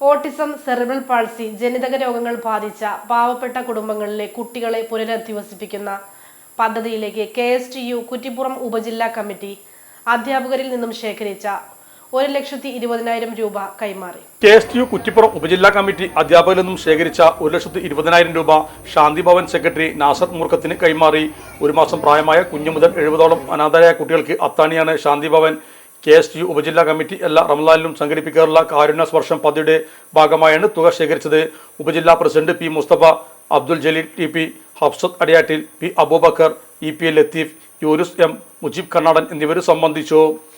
Autism cerebral palsy ജനിതക രോഗങ്ങൾ ബാധിച്ച പാവപ്പെട്ട കുടുംബങ്ങളിലെ കുട്ടികളെ പുനരധിവസിപ്പിക്കുന്ന പദ്ധതിയിലേക്ക് K S T U Kuttippuram ഉപജില്ലാ കമ്മിറ്റി അധ്യാപകരിൽ നിന്നും ശേഖരിച്ച ഒരു ലക്ഷത്തി ഇരുപതിനായിരം രൂപ കൈമാറി. K S T U Kuttippuram ഉപജില്ലാ കമ്മിറ്റി അധ്യാപകരിൽ നിന്നും ശേഖരിച്ച ഒരു ലക്ഷത്തി ഇരുപതിനായിരം രൂപ ശാന്തി ഭവൻ സെക്രട്ടറി നാസർ മൂർഖത്തിന് കൈമാറി. ഒരു മാസം പ്രായമായ കുഞ്ഞു മുതൽ എഴുപതോളം അനാഥരായ കുട്ടികൾക്ക് അത്താണിയാണ് Shanti Bhavan. K S U ഉപജില്ലാ കമ്മിറ്റി എല്ലാ റംലാനിലും സംഘടിപ്പിക്കാറുള്ള കാരുണ്യ സ്പർശം പദ്ധതിയുടെ ഭാഗമായാണ് തുക ശേഖരിച്ചത്. ഉപജില്ലാ president P Mustafa Abdul Jaleel T P Hafsath അടിയാട്ടിൽ P Abubakar E P Latheef Yunus M Mujeeb Karnadan എന്നിവർ സംബന്ധിച്ചു.